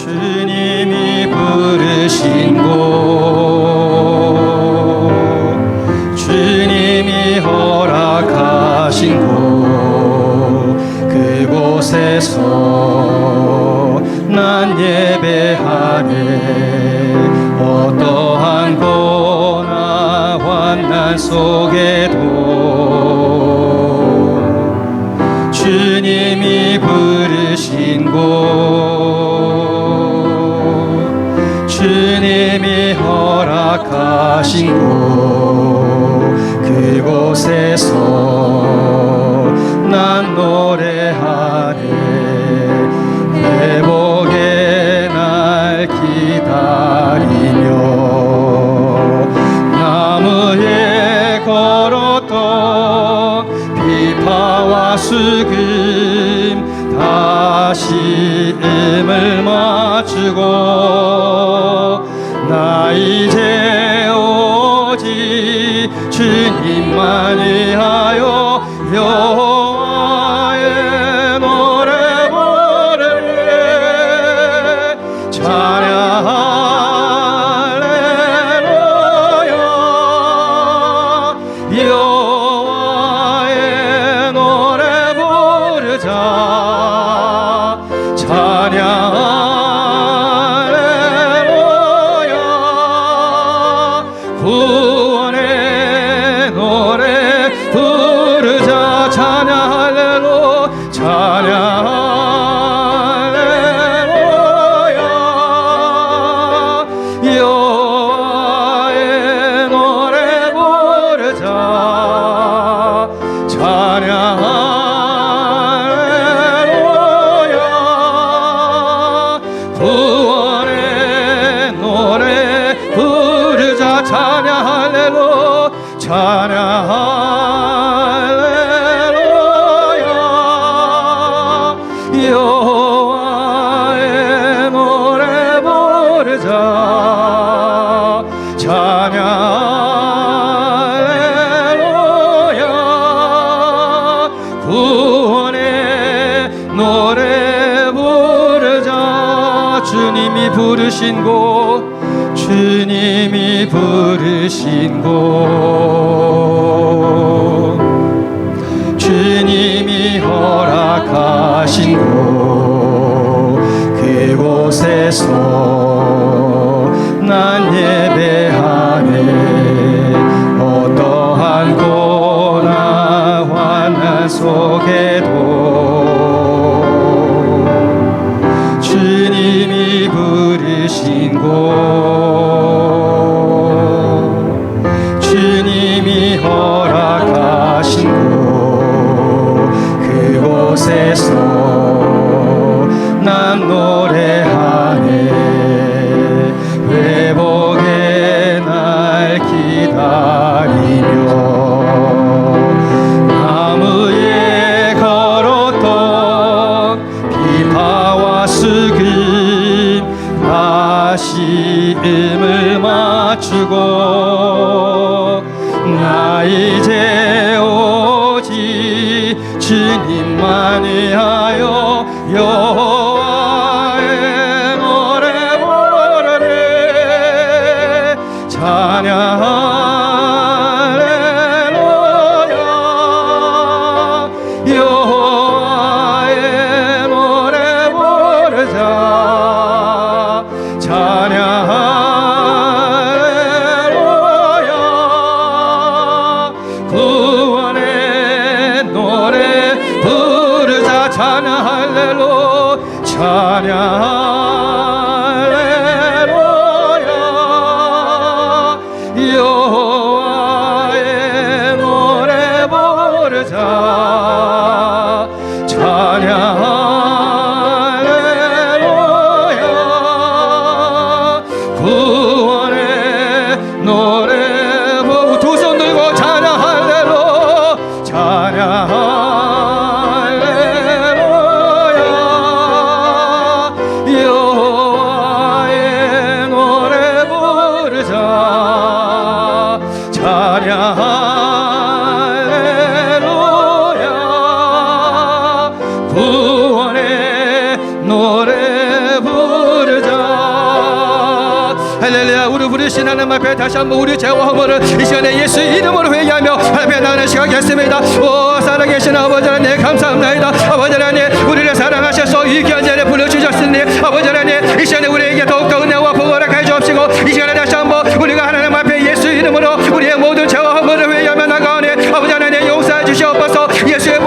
주님이 부르신 곳 주님이 허락하신 곳 그곳에서 하시고 그곳에서 난 노래하네 회복의 날 기다리며 나무에 걸었던 비파와 수금 다시 임을 맞추고 찬양할래로 찬양 할렐로야. 여호와의 노래 부르자 찬양 할렐로야. 구원의 노래 부르자 주님이 부르신 곳 this Lord. 다시 임을 맞추고 나 이제 오지 주님만이 노래 부르자. 할렐루야 우리 부르신 하나님 앞에 다시 한번 우리 죄와 허물을 이 시간에 예수 이름으로 회개하며 앞에 나는 시간이었습니다. 오 살아계신 아버지 하나님 감사합니다. 아버지 하나님 우리를 사랑하셔서 이 귀한 자리에 불러주셨으니 아버지 하나님 이 시간에 우리에게 더욱더 은혜와 보호를 가해주옵시고 이 시간에 다시 한번 우리가 하나님 앞에 예수 이름으로 우리의 모든 죄와 허물을 회개하며 나가오니 아버지 하나님 용서해 주시옵소서. 예수의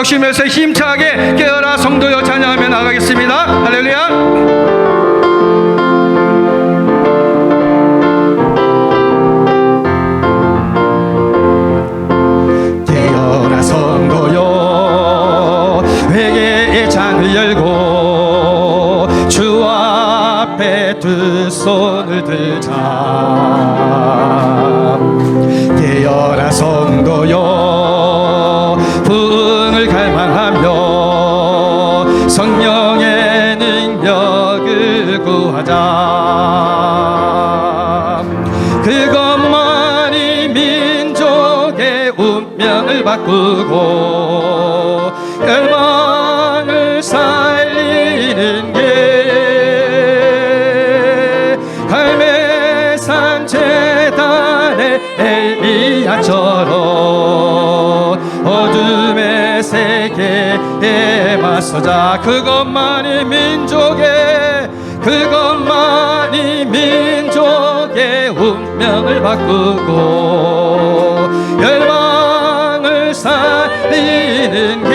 박수면서 힘차게 바꾸고 열망을 살리는 게 갈매산 재단의 엘리야처럼 어둠의 세계에 맞서자. 그것만이 민족의 그것만이 민족의 운명을 바꾸고 열망을 살리는 게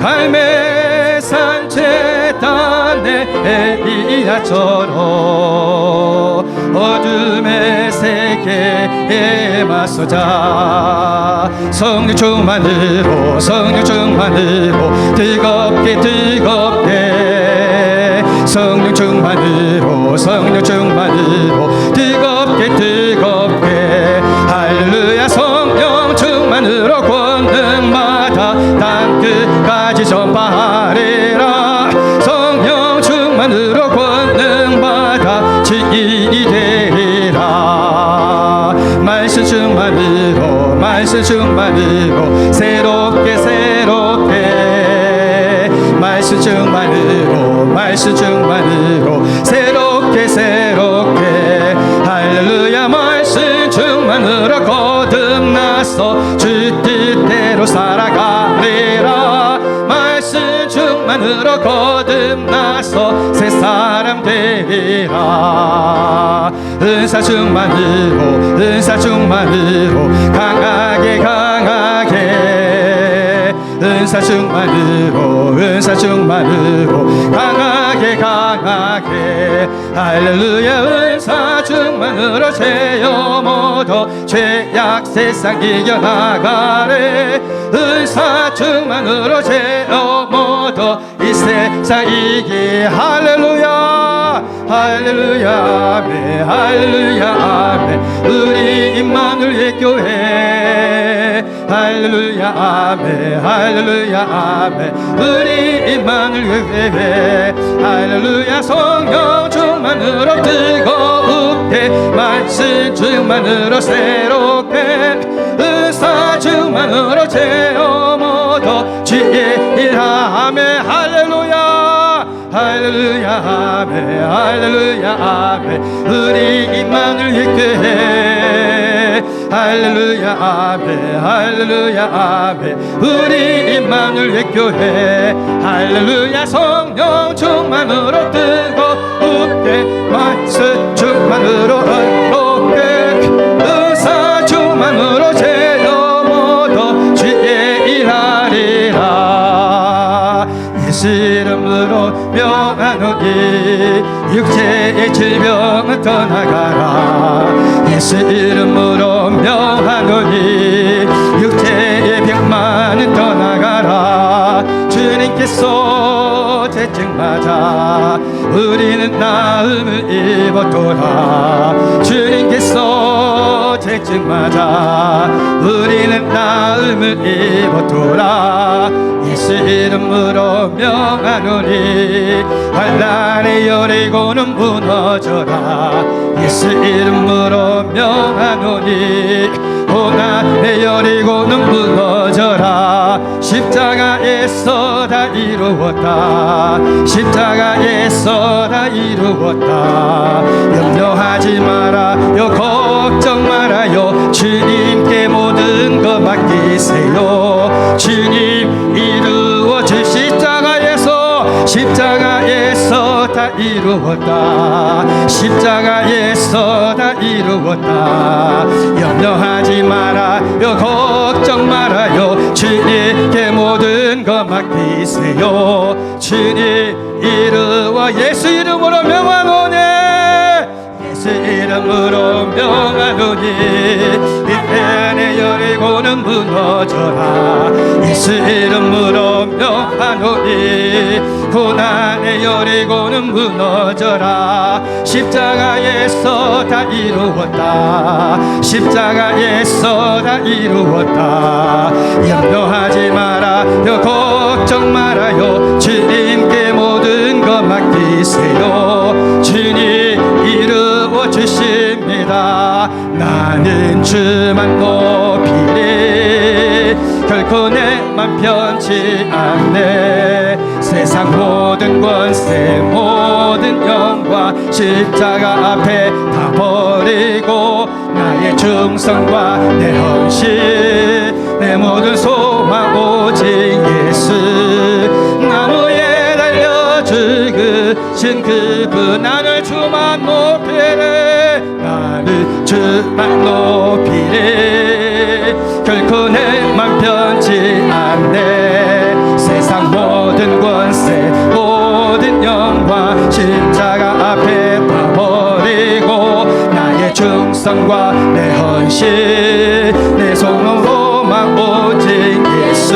갈매산 재단의 엘리야처럼 어둠의 세계에 맞서자. 성령 충만으로 성령 충만으로 뜨겁게 뜨겁게. 성령 충만으로 성령 충만으로 충만으로 새롭게 새롭게. 말씀 충만으로 말씀 충만으로 새롭게 새롭게. 할렐루야 말씀 충만으로 거듭나 나서 주 뜻대로 살아가리라. 말씀 충만으로 거듭나서 새 사람 되리라 은사 충만으로 은사 충만으로 강하게 강하게. 은사 충만으로 은사 충만으로 강하게 강하게. 할렐루야 은사 충만으로 죄여 모두 죄악 세상 이겨나가래. 은사 충만으로 죄여 모두 이 세상 이기. 할렐루야 할렐루야 아멘. 할렐루야 아멘. 우리 임마누엘 교회. 할렐루야 아멘. 할렐루야 아멘. 우리 임마누엘 교회. 할렐루야 성령 충만으로 뜨겁게 말씀 충만으로 새롭게. 은사 충만으로 채워 모두 주의 일하며 할렐루야 할렐루야 아멘. 할렐루야 아멘. 우리 임마누엘 교회 할렐루야 아멘. 할렐루야 아멘. 우리 임마누엘 교회 할렐루야 성령 충만으로 뜨겁게 말씀 충만으로 육체의 질병은 떠나가라. 예수 이름으로 명하노니 육체의 병만은 떠나가라. 주님께서 채증맞아. 우리는 나음을 입었도다. 주님께서 채증맞아. 우리는 나음을 입었도다. 예수 이름으로 명하노니 환란의 여리고는 무너져라. 예수 이름으로 명하노니 고난의 여리고는 무너져라. 십자가에서 다 이루었다. 십자가에서 다 이루었다. 염려하지 말아요 걱정 말아요. 주님께 모든 것 맡기세요. 주님 이루어 주 십자가에서 십자가에서 다 이루었다. 십자가에서 다 이루었다. 염려하지 말아요 걱정 말아요. 주님께 모든 것 맡기세요. 주님 이루어 예수 이름으로 명하노니 예수 이름으로 명하노니 여리고는 무너져라. 예수 이름으로 명하노니 고난의 여리고는 무너져라. 십자가에서 다 이루었다. 십자가에서 다 이루었다. 염려하지 말아요 걱정 말아요. 주님께 모든 것 맡기세요. 주님 이루어 주 십니다. 나는 주만 높이리. 결코 내맘 편치 않네. 세상 모든 권세 모든 영광 십자가 앞에 다 버리고 나의 충성과 내 헌신 내 모든 소망 오직 예수. 나무에 달려 죽으신 그분 나를 주만 나를 주만 높이래 결코 내 맘 편치 않네. 세상 모든 권세 모든 영광 십자가 앞에 다 버리고 나의 충성과 내 헌신 내 로망 오직 예수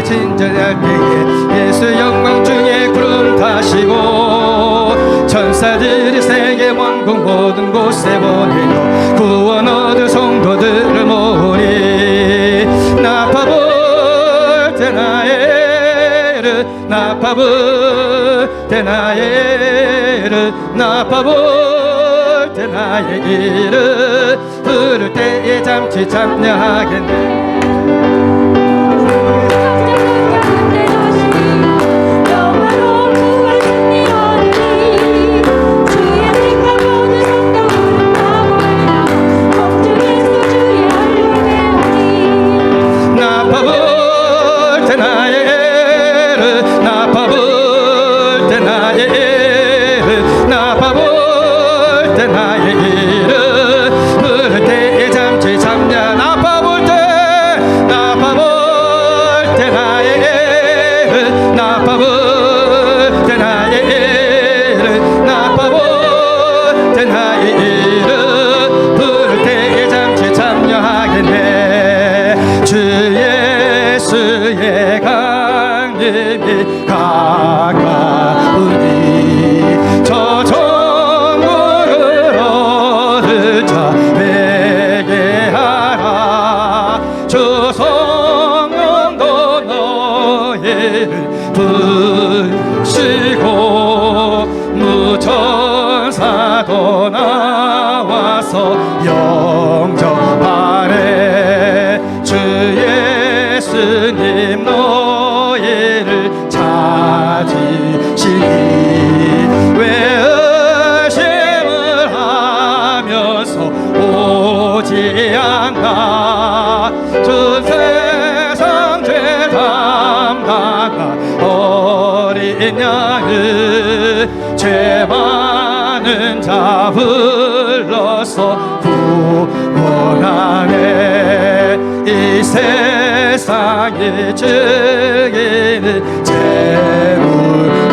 소리 진전할 때에 예수 영광 중에 구름 타시고 천사들이 세계 원국 모든 곳에 보내려 구원 얻을 성도들을 모으니 나파볼 테나에르 나파볼 테나에르 나파볼 테나의 이르 부를 때에 잠시 참여하겠네 어린 양을 죄 많은 자 불러서 구원하네. 이 세상의 즐기는 재물로는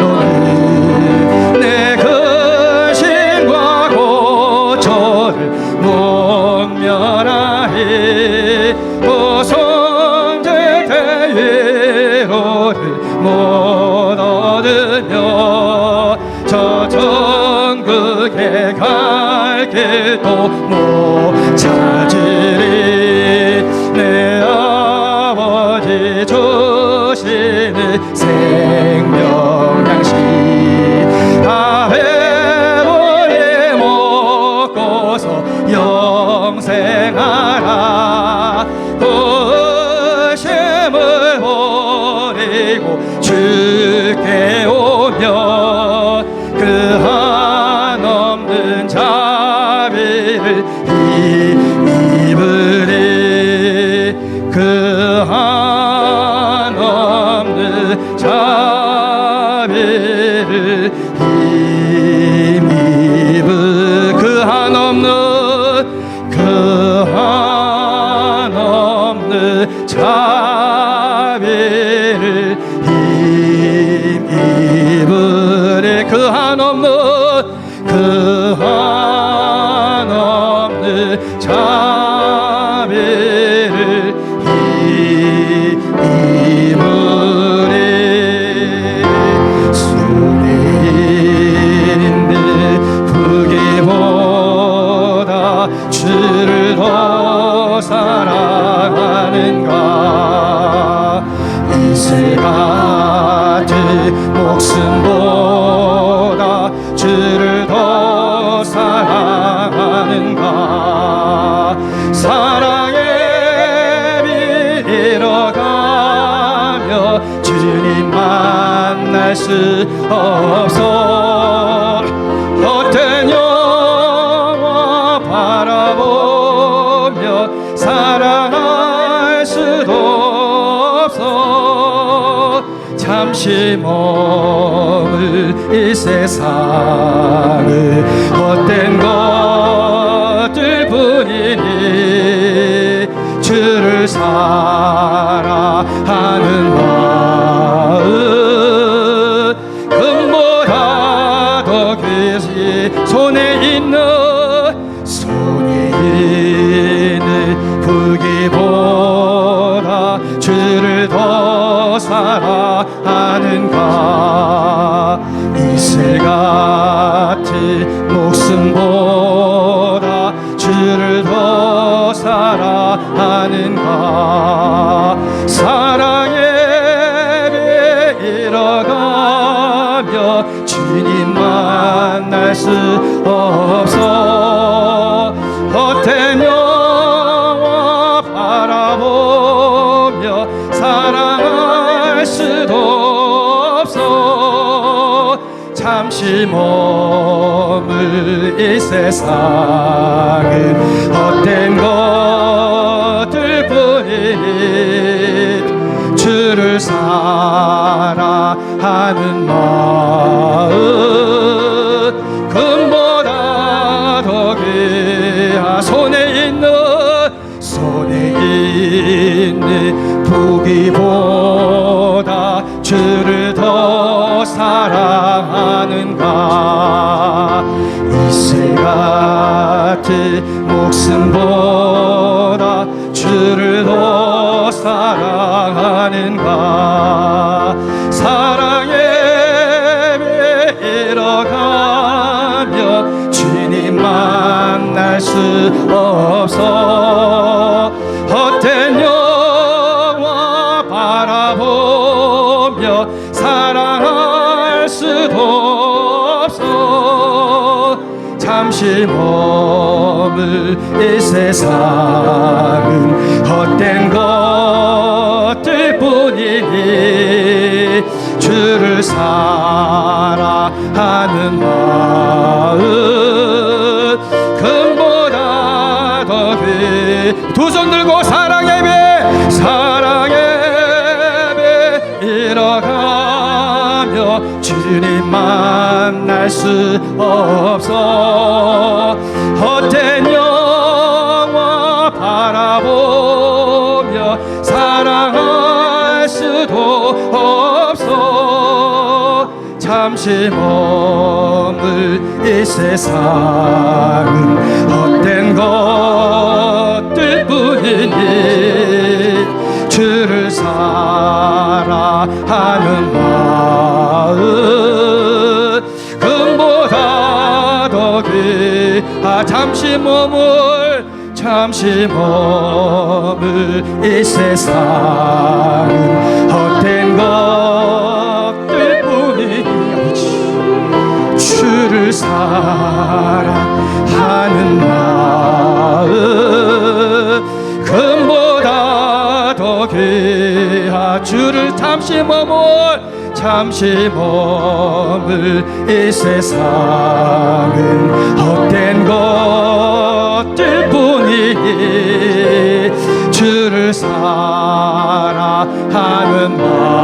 내 근심과 고초를 못 면하리 주시는 생명 한없는 자비를 힘입으리 그 한없는 만날 수 없어. 헛된 영화 바라보며 사랑할 수도 없어. 잠시 머물 이 세상을 헛된 것들 뿐이니 주를 사랑하는 마 세상은 헛된 것들 뿐이니 주를 사랑하는 마음. 금보다 더 귀한 손에 있는 손에 있는 부기보 같은 목숨 보다 주를 더 사랑하는가? 사랑에 밀어가며 주님 만날 수 없어 이 세상은 헛된 것들 뿐이니 주를 사랑하는 마음 금보다 더 두 손 들고 사랑의 배 사랑의 배 일어가며 주님 만날 수 없어. 헛된 바라보며 사랑할 수도 없어. 잠시 머물 이 세상은 헛된 것들 뿐이니? 주를 사랑하는 마음 금보다 더 귀하. 잠시 머물 잠시 머물 이 세상은 헛된 것들 뿐이니 주를 사랑하는 마음 금보다 더 귀하 주를 잠시 머물 잠시 머물 이 세상은 헛된 것들 뿐이니 주를 사랑하는 마음